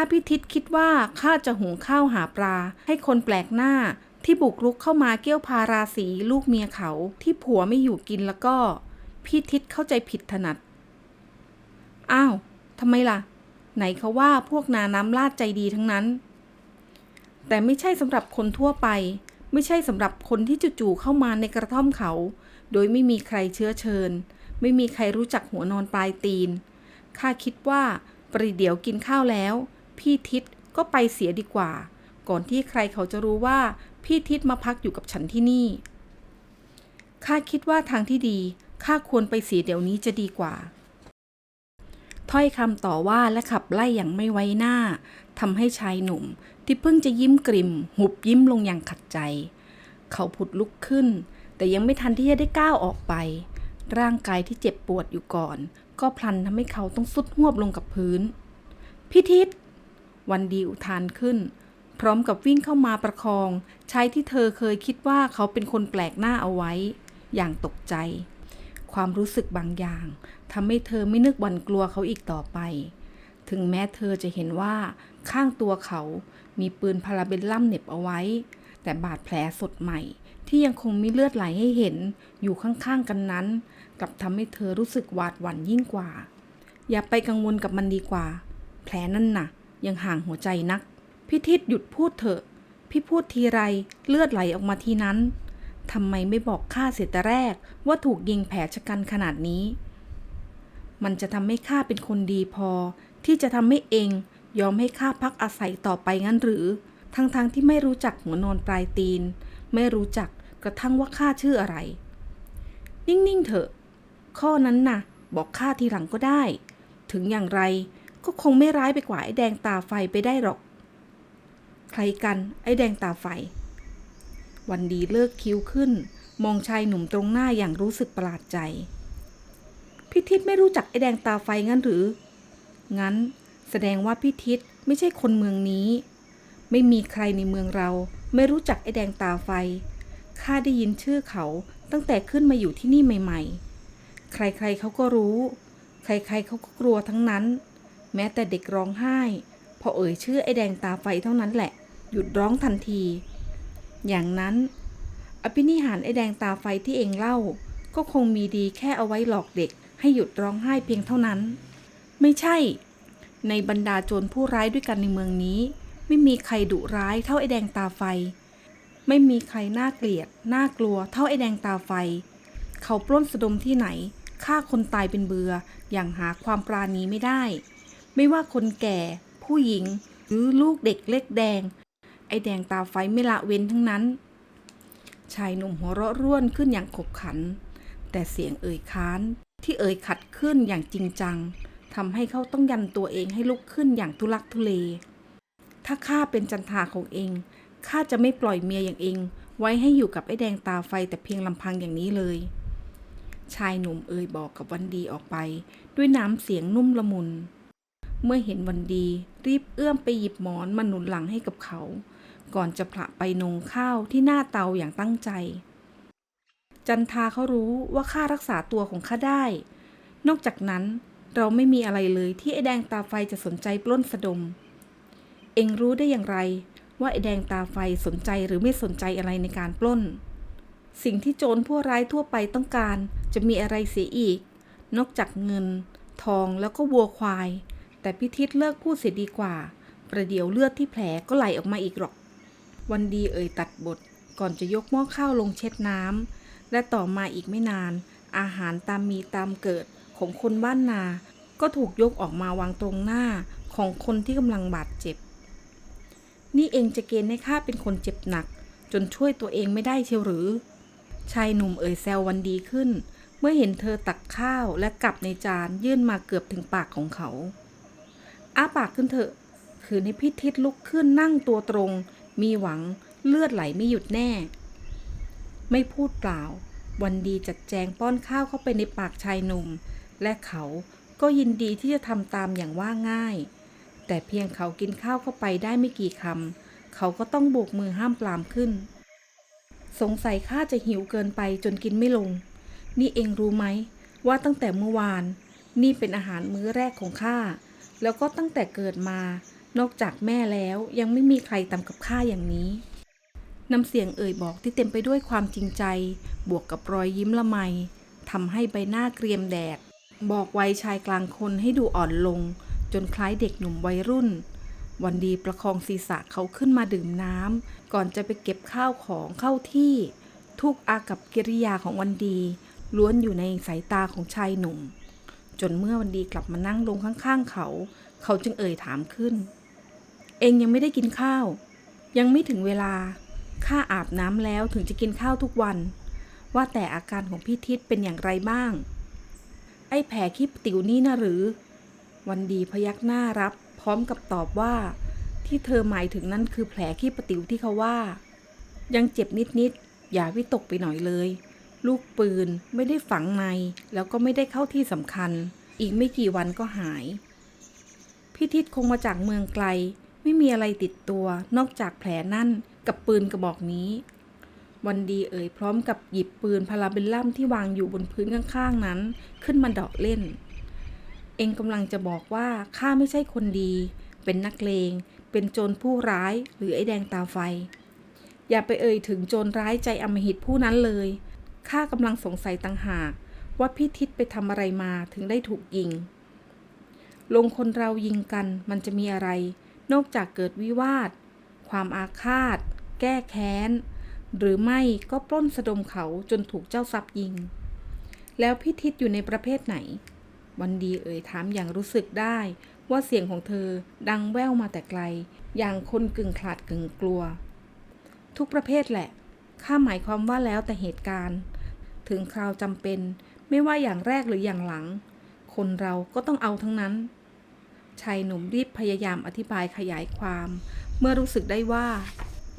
ถ้าพี่ทิศคิดว่าข้าจะหุงข้าวหาปลา ให้คนแปลกหน้าที่บุกรุกเข้ามาเกี้ยวพาราสีลูกเมียเขาที่ผัวไม่อยู่กินแล้วก็ พี่ทิศเข้าใจผิดถนัด อ้าวทำไมล่ะ ไหนเขาว่าพวกนาน้ำลาดใจดีทั้งนั้น แต่ไม่ใช่สำหรับคนทั่วไป ไม่ใช่สำหรับคนที่จู่ๆเข้ามาในกระท่อมเขา โดยไม่มีใครเชื้อเชิญ ไม่มีใครรู้จักหัวนอนปลายตีนข้าคิดว่าปริเดี๋ยวกินข้าวแล้ว พี่ทิศก็ไปเสียดีกว่า ก่อนที่ใครเขาจะรู้ว่าพี่ทิศมาพักอยู่กับฉันที่นี่ ข้าคิดว่าทางที่ดี ข้าควรไปเสียเดี๋ยวนี้จะดีกว่า ถ้อยคำต่อว่าและขับไล่อย่างไม่ไว้หน้าทำให้ชายหนุ่ม ที่เพิ่งจะยิ้มกริม หุบยิ้มลงอย่างขัดใจ เขาผุดลุกขึ้น แต่ยังไม่ทันที่จะได้ก้าวออกไป ร่างกายที่เจ็บปวดอยู่ก่อน ก็พลันทำให้เขาต้องสุดหวบลงกับพื้น พิทิศ วันดีอุทานขึ้น พร้อมกับวิ่งเข้ามาประคอง ชายที่เธอเคยคิดว่าเขาเป็นคนแปลกหน้าเอาไว้ อย่างตกใจ ความรู้สึกบางอย่างทำให้เธอไม่นึกหวั่นกลัวเขาอีกต่อไป ถึงแม้เธอจะเห็นว่าข้างตัวเขามีปืนพาราเบลลัมเหน็บเอาไว้ แต่บาดแผลสดใหม่ที่ยังคงมีเลือดไหลให้เห็นอยู่ข้างๆกันนั้น กลับทำให้เธอรู้สึกหวาดหวั่นยิ่งกว่า อย่าไปกังวลกับมันดีกว่า แผลนั่นน่ะ ยังห่างหัวใจนักพี่ทิศหยุดพูดเถอะ พี่พูดทีไรเลือดไหลออกมาทีนั้นทำไมไม่บอกข้าเสียแต่แรกว่าถูกยิงแผลชะกันขนาดนี้ มันจะทำให้ข้าเป็นคนดีพอ ที่จะทำให้เองยอมให้ข้าพักอาศัยต่อไปงั้นหรือ ทั้งๆทที่ไม่รู้จักหัวนอนปลายตีน ไม่รู้จักกระทั่งว่าข้าชื่ออะไร นิ่งๆเถอะ ข้อนั้นน่ะ บอกข้าทีหลังก็ได้ ถึงอย่างไร ก็คงไม่ร้ายไปกว่าไอ้แดงตาไฟไปได้หรอก ใครกันไอ้แดงตาไฟ วันดีเลิกคิ้วขึ้น มองชายหนุ่มตรงหน้าอย่างรู้สึกประหลาดใจพิทิศไม่รู้จักไอ้แดงตาไฟงั้นหรือ งั้นแสดงว่าพิทิศไม่ใช่คนเมืองนี้ ไม่มีใครในเมืองเราไม่รู้จักไอ้แดงตาไฟ ข้าได้ยินชื่อเขาตั้งแต่ขึ้นมาอยู่ที่นี่ใหม่ ๆ ใครๆเขาก็รู้ ใครๆเขาก็กลัวทั้งนั้น แม้แต่เด็กร้องไห้ พอเอ่ยชื่อไอ้แดงตาไฟเท่านั้นแหละ หยุดร้องทันที อย่างนั้น อภินิหารไอ้แดงตาไฟที่เองเล่า ก็คงมีดีแค่เอาไว้หลอกเด็ก ให้หยุดร้องไห้เพียงเท่านั้น ไม่ใช่ ในบรรดาโจรผู้ร้ายด้วยกันในเมืองนี้ ไม่มีใครดุร้ายเท่าไอ้แดงตาไฟ ไม่มีใครน่าเกลียดน่ากลัวเท่าไอ้แดงตาไฟ เขาปล้นสะดมที่ไหนฆ่าคนตายเป็นเบืออย่างหาความปราณีไม่ได้ ไม่ว่าคนแก่ ผู้หญิง หรือลูกเด็กเล็กแดง ไอแดงตาไฟไม่ละเว้นทั้งนั้น ชายหนุ่มหัวเราะร่วนขึ้นอย่างขบขัน แต่เสียงเอ่ยค้าน ที่เอ่ยขัดขึ้นอย่างจริงจังทำให้เขาต้องยันตัวเองให้ลุกขึ้นอย่างทุลักทุเล ถ้าข้าเป็นจันทาของเองข้าจะไม่ปล่อยเมียอย่างเอง ไว้ให้อยู่กับไอ้แดงตาไฟแต่เพียงลำพังอย่างนี้เลย ชายหนุ่มเอ่ยบอกกับวันดีออกไป ด้วยน้ำเสียงนุ่มละมุน เมื่อเห็นวันดี รีบเอื้อมไปหยิบหมอนมาหนุนหลังให้กับเขา ก่อนจะผละไปนงข้าวที่หน้าเตาอย่างตั้งใจ จันทาเขารู้ว่าข้ารักษาตัวของข้าได้ นอกจากนั้นเราไม่มีอะไรเลยที่ไอแดงตาไฟจะสนใจปล้นสะดม เองรู้ได้อย่างไร ว่าไอแดงตาไฟสนใจหรือไม่สนใจอะไรในการปล้น สิ่งที่โจรผู้ร้ายทั่วไปต้องการจะมีอะไรเสียอีก นอกจากเงิน ทองแล้วก็วัวควาย แต่พิทิศเลิกพูดเสียดีกว่า ประเดี๋ยวเลือดที่แผลก็ไหลออกมาอีกหรอก วันดีเอ่ยตัดบท ก่อนจะยกหม้อข้าวลงเช็ดน้ำ และต่อมาอีกไม่นาน อาหารตามมีตามเกิดของคนบ้านนา ก็ถูกยกออกมาวางตรงหน้าของคนที่กำลังบาดเจ็บ นี่เองจะเกณฑ์ให้ข้าเป็นคนเจ็บหนัก จนช่วยตัวเองไม่ได้เชียวหรือ ชายหนุ่มเอ่ยแซววันดีขึ้น เมื่อเห็นเธอตักข้าวและกลับในจานยื่นมาเกือบถึงปากของเขา อ้าปากขึ้นเถอะคืนให้พี่ทิศลุกขึ้นนั่งตัวตรง มีหวังเลือดไหลไม่หยุดแน่ ไม่พูดเปล่า วันดีจัดแจงป้อนข้าวเข้าไปในปากชายหนุ่ม และเขาก็ยินดีที่จะทำตามอย่างว่าง่าย แต่เพียงเขากินข้าวเข้าไปได้ไม่กี่คำเขาก็ต้องโบกมือห้ามปรามขึ้น สงสัยข้าจะหิวเกินไปจนกินไม่ลง นี่เองรู้ไหมว่าตั้งแต่เมื่อวาน นี่เป็นอาหารมื้อแรกของข้า แล้วก็ตั้งแต่เกิดมา นอกจากแม่แล้วยังไม่มีใครทำกับข้าอย่างนี้น้ำเสียงเอ่ยบอกที่เต็มไปด้วยความจริงใจ บวกกับรอยยิ้มละไมทำให้ใบหน้าเกรียมแดด บอกวัยชายกลางคนให้ดูอ่อนลง จนคล้ายเด็กหนุ่มวัยรุ่น วันดีประคองศีรษะเขาขึ้นมาดื่มน้ำก่อนจะไปเก็บข้าวของเข้าที่ ทุกอากับกิริยาของวันดี ล้วนอยู่ในสายตาของชายหนุ่ม จนเมื่อวันดีกลับมานั่งลงข้างๆเขา เขาจึงเอ่ยถามขึ้น เองยังไม่ได้กินข้าว ยังไม่ถึงเวลา ข้าอาบน้ำแล้วถึงจะกินข้าวทุกวัน ว่าแต่อาการของพี่ทิศเป็นอย่างไรบ้าง ไอ้แผลขี้ติ๋วนี่นะหรือ วันดีพยักหน้ารับ พร้อมกับตอบว่า ที่เธอหมายถึงนั่นคือแผลขี้ปติ๋วที่เขาว่า ยังเจ็บนิดๆอย่าวิตกไปหน่อยเลย ลูกปืนไม่ได้ฝังใน แล้วก็ไม่ได้เข้าที่สำคัญ อีกไม่กี่วันก็หายพี่ทิศคงมาจากเมืองไกล ไม่มีอะไรติดตัวนอกจากแผลนั่นกับปืนกระบอกนี้ วันดีเอ่ยพร้อมกับหยิบปืนพาราเบลลัมที่วางอยู่บนพื้นข้างๆนั้น ขึ้นมาเดาะเล่น เองกำลังจะบอกว่าข้าไม่ใช่คนดี เป็นนักเลง เป็นโจรผู้ร้ายหรือไอ้แดงตาไฟ อย่าไปเอ่ยถึงโจรร้ายใจอมหิตผู้นั้นเลย ข้ากำลังสงสัยต่างหาก ว่าพี่ทิศไปทำอะไรมาถึงได้ถูกยิง ลงคนเรายิงกันมันจะมีอะไร นอกจากเกิดวิวาท ความอาฆาต แก้แค้น หรือไม่ก็ปล้นสะดมเขาจนถูกเจ้าทรัพย์ยิง แล้วพี่ทิศอยู่ในประเภทไหน วันดีเอ่ยถามอย่างรู้สึกได้ ว่าเสียงของเธอดังแว่วมาแต่ไกล อย่างคนกึ่งขลาดกึ่งกลัว ทุกประเภทแหละข้าหมายความว่าแล้วแต่เหตุการณ์ ถึงคราวจำเป็น ไม่ว่าอย่างแรกหรืออย่างหลัง คนเราก็ต้องเอาทั้งนั้น ชายหนุ่มรีบพยายามอธิบายขยายความ เมื่อรู้สึกได้ว่า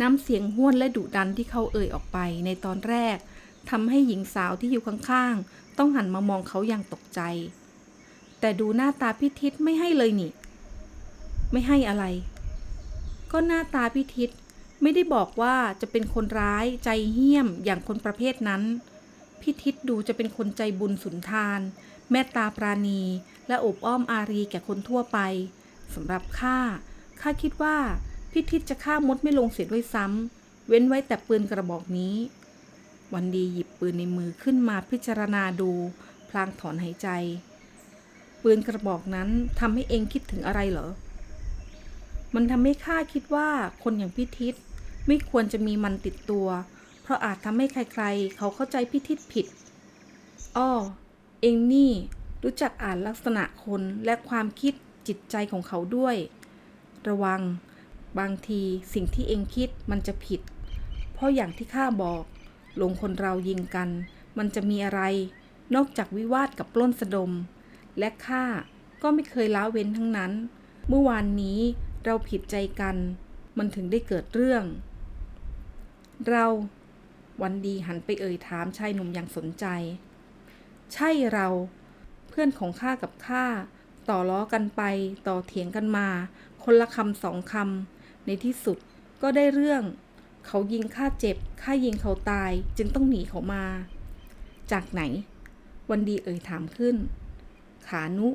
น้ำเสียงห้วนและดุดันที่เขาเอ่ยออกไปในตอนแรกทำให้หญิงสาวที่อยู่ข้างๆ ต้องหันมามองเขาอย่างตกใจ แต่ดูหน้าตาพิทิศไม่ให้เลยนี่ ไม่ให้อะไร ก็หน้าตาพิทิศไม่ได้บอกว่าจะเป็นคนร้ายใจเหี้ยมอย่างคนประเภทนั้น พิทิศดูจะเป็นคนใจบุญสุนทาน แม่ตาปราณี และอบอ้อมอารีแก่คนทั่วไปสำหรับข้าข้าคิดว่าพิทิศจะฆ่ามดไม่ลงเสียด้วยซ้ำเว้นไว้แต่ปืนกระบอกนี้ วันดีหยิบปืนในมือขึ้นมาพิจารณาดู พลางถอนหายใจ ปืนกระบอกนั้นทำให้เองคิดถึงอะไรเหรอ มันทำให้ข้าคิดว่าคนอย่างพิทิศไม่ควรจะมีมันติดตัว ราะอาจทำให้ใครๆ เขาเข้าใจพิทิศผิด อ้อ เองนี่รู้จักอ่านลักษณะคนและความคิดจิตใจของเขาด้วย ระวัง บางทีสิ่งที่เองคิดมันจะผิด เพราะอย่างที่ข้าบอกลงคนเรายิงกัน มันจะมีอะไร นอกจากวิวาทกับปล้นสะดม และข้าก็ไม่เคยละเว้นทั้งนั้น เมื่อวานนี้เราผิดใจกัน มันถึงได้เกิดเรื่อง เรา วันดีหันไปเอ่ยถามชายหนุ่มอย่างสนใจ ใช่เรา เพื่อนของข้ากับข้าต่อล้อกันไปต่อเถียงกันมา คนละคำสองคำในที่สุดก็ได้เรื่อง เขายิงข้าเจ็บข้ายิงเขาตายจึงต้องหนีเขามา จากไหน วันดีเอ่ยถามขึ้น ขานุ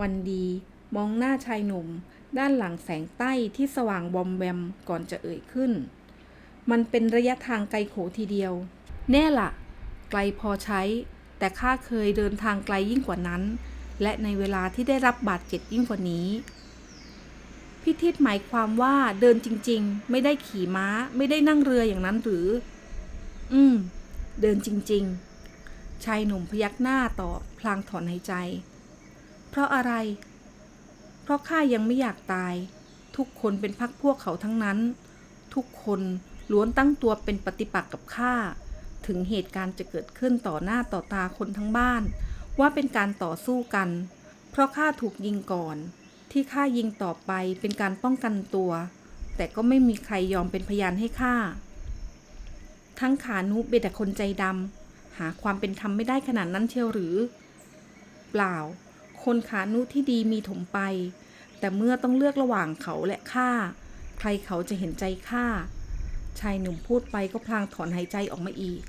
วันดีมองหน้าชายหนุ่ม ด้านหลังแสงใต้ที่สว่างบอมแบมก่อนจะเอ่ยขึ้น มันเป็นระยะทางไกลโขทีเดียว แน่ละ ไกลพอใช้ แต่ข้าเคยเดินทางไกลยิ่งกว่านั้น และในเวลาที่ได้รับบาดเจ็บยิ่งกว่านี้ พิทิศหมายความว่าเดินจริงๆ ไม่ได้ขี่ม้า ไม่ได้นั่งเรืออย่างนั้นหรือ อืม เดินจริงๆ ชายหนุ่มพยักหน้าตอบพลางถอนหายใจ เพราะอะไร เพราะข้ายังไม่อยากตาย ทุกคนเป็นพักพวกเขาทั้งนั้น ทุกคน ล้วนตั้งตัวเป็นปฏิปักษ์กับข้า ถึงเหตุการณ์จะเกิดขึ้นต่อหน้าต่อตาคนทั้งบ้าน ว่าเป็นการต่อสู้กัน เพราะข้าถูกยิงก่อน ที่ข้ายิงต่อไปเป็นการป้องกันตัว แต่ก็ไม่มีใครยอมเป็นพยานให้ข้า ทั้งขานุเป็นแต่คนใจดำหาความเป็นธรรมไม่ได้ขนาดนั้นเชียวหรือ เปล่า คนขานุที่ดีมีถมไป แต่เมื่อต้องเลือกระหว่างเขาและข้าใครเขาจะเห็นใจข้า ชายหนุ่มพูดไปก็พลางถอนหายใจออกมาอีก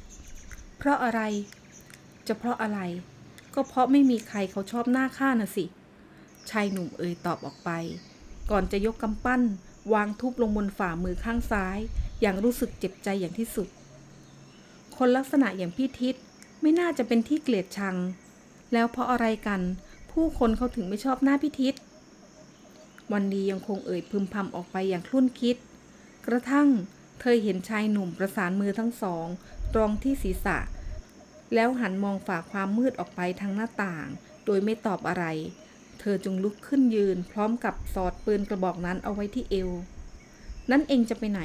เพราะอะไร จะเพราะอะไร ก็เพราะไม่มีใครเขาชอบหน้าข้าน่ะสิ ชายหนุ่มเอ่ยตอบออกไป ก่อนจะยกกำปั้น วางทุบลงบนฝ่ามือข้างซ้าย อย่างรู้สึกเจ็บใจอย่างที่สุด คนลักษณะอย่างพี่ทิศไม่น่าจะเป็นที่เกลียดชัง แล้วเพราะอะไรกัน ผู้คนเขาถึงไม่ชอบหน้าพี่ทิศวันดียังคงเอ่ยพึมพำออกไปอย่างคลุ่นคิด กระทั่ง เธอเห็นชายหนุ่มประสานมือทั้งสอง ตรองที่ศีรษะ แล้วหันมองฝ่าความมืดออกไปทางหน้าต่าง โดยไม่ตอบอะไร เธอจึงลุกขึ้นยืน พร้อมกับสอดปืนกระบอกนั้นเอาไว้ที่เอว นั่นเองจะไปไหน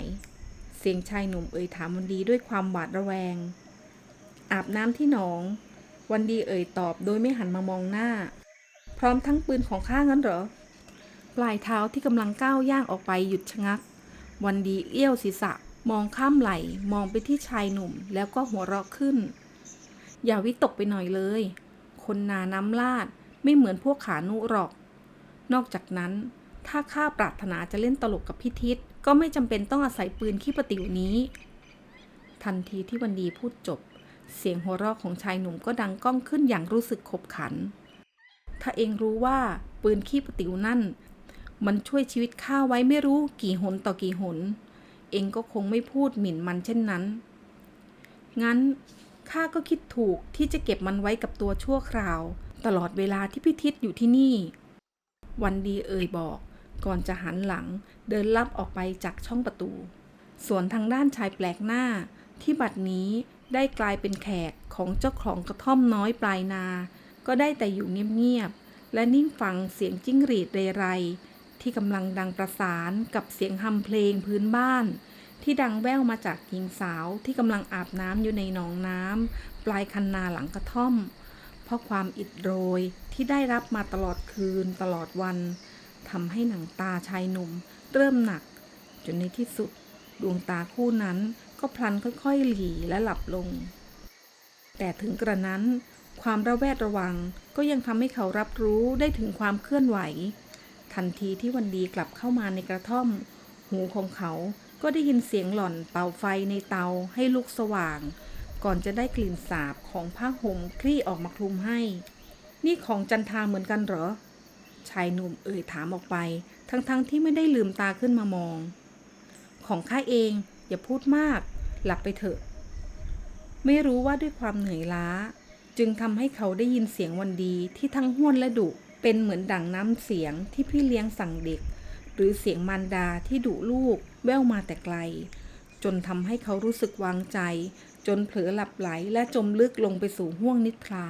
เสียงชายหนุ่มเอ่ยถามวันดีด้วยความหวาดระแวง อาบน้ำที่หนอง วันดีเอ่ยตอบโดยไม่หันมามองหน้า พร้อมทั้งปืนของข้างั้นเหรอ ปลายเท้าที่กำลังก้าวย่างออกไปหยุดชะงัก วันดีเอี้ยวศีรษะ มองข้ามไหล มองไปที่ชายหนุ่ม แล้วก็หัวเราะขึ้น อย่าวิตกไปหน่อยเลย คนนาน้ำลาดไม่เหมือนพวกขานุหรอก นอกจากนั้น ถ้าข้าปรารถนาจะเล่นตลกกับพี่ทิศก็ไม่จำเป็นต้องอาศัยปืนขี้ประติวนี้ ทันทีที่วันดีพูดจบ เสียงหัวเราะของชายหนุ่มก็ดังก้องขึ้นอย่างรู้สึกขบขัน ถ้าเองรู้ว่าปืนขี้ประติวนั่น มันช่วยชีวิตข้าไว้ไม่รู้กี่หนต่อกี่หน เองก็คงไม่พูดหมิ่นมันเช่นนั้น งั้นข้าก็คิดถูกที่จะเก็บมันไว้กับตัวชั่วคราว ตลอดเวลาที่พิทิศอยู่ที่นี่ วันดีเอ่ยบอก ก่อนจะหันหลังเดินลับออกไปจากช่องประตู ส่วนทางด้านชายแปลกหน้า ที่บัดนี้ได้กลายเป็นแขกของเจ้าของกระท่อมน้อยปลายนา ก็ได้แต่อยู่เงียบๆและนิ่งฟังเสียงจิ้งหรีดเรไร ที่กำลังดังประสานกับเสียงฮัมเพลงพื้นบ้าน ที่ดังแว่วมาจากหญิงสาวที่กำลังอาบน้ำอยู่ในหนองน้ำปลายคันนาหลังกระท่อม เพราะความอิดโรยที่ได้รับมาตลอดคืนตลอดวันทำให้หนังตาชายหนุ่ม เริ่มหนัก จนในที่สุด ดวงตาคู่นั้นก็พลันค่อยๆหลีและหลับลง แต่ถึงกระนั้น ความระแวดระวังก็ยังทำให้เขารับรู้ได้ถึงความเคลื่อนไหว ทันทีที่วันดีกลับเข้ามาในกระท่อม หูของเขาก็ได้ยินเสียงหล่อนเป่าไฟในเตาให้ลุกสว่าง ก่อนจะได้กลิ่นสาบของผ้าห่มคลี่ออกมาคลุมให้ นี่ของจันทาเหมือนกันเหรอ ชายหนุ่มเอ่ยถามออกไป ทั้งๆทที่ไม่ได้ลืมตาขึ้นมามอง ของข้าเองอย่าพูดมาก หลับไปเถอะ ไม่รู้ว่าด้วยความเหนื่อยล้า จึงทำให้เขาได้ยินเสียงวันดีที่ทั้งห้วนและดุ เป็นเหมือนดั่งน้ำเสียงที่พี่เลี้ยงสั่งเด็ก หรือเสียงมารดาที่ดุลูกแว่วมาแต่ไกล จนทำให้เขารู้สึกวางใจ จนเผลอหลับไหลและจมลึกลงไปสู่ห้วงนิทรา